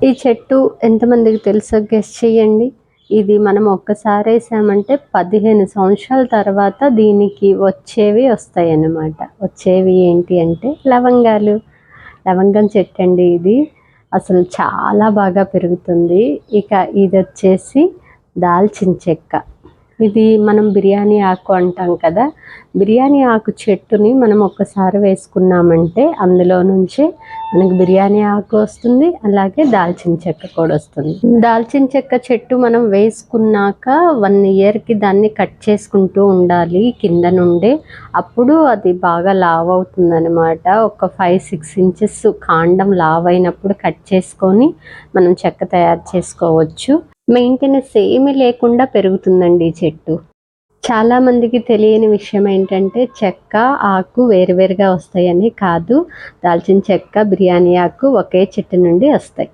ఈ చెట్టు ఎంతమందికి తెలుసో గెస్ చేయండి ఇది మనం ఒక్కసారి వేసామంటే పదిహేను సంవత్సరాల తర్వాత దీనికి వచ్చేవి వస్తాయి అన్నమాట వచ్చేవి ఏంటి అంటే లవంగాలు. లవంగం చెట్టు అండి ఇది. అసలు చాలా బాగా పెరుగుతుంది. ఇక ఇది వచ్చేసి దాల్చిన చెక్క. ఇది మనం బిర్యానీ ఆకు అంటాం కదా. బిర్యానీ ఆకు చెట్టుని మనం ఒక్కసారి వేసుకున్నామంటే అందులో నుంచి మనకు బిర్యానీ ఆకు వస్తుంది అలాగే దాల్చిన చెక్క కూడా వస్తుంది. దాల్చిన చెక్క చెట్టు మనం వేసుకున్నాక వన్ ఇయర్కి దాన్ని కట్ చేసుకుంటూ ఉండాలి కింద నుండి. అప్పుడు అది బాగా లావ్ అవుతుంది అనమాట ఒక ఫైవ్ సిక్స్ ఇంచెస్ కాండం లావ్ అయినప్పుడు కట్ చేసుకొని మనం చెక్క తయారు చేసుకోవచ్చు. మెయింటెనెన్స్ ఏమీ లేకుండా పెరుగుతుందండి చెట్టు. చాలా మందికి తెలియని విషయం ఏంటంటే చెక్క ఆకు వేరువేరుగా వస్తాయని కాదు. దాల్చిన చెక్క బిర్యానీ ఆకు ఒకే చెట్టు నుండి వస్తాయి.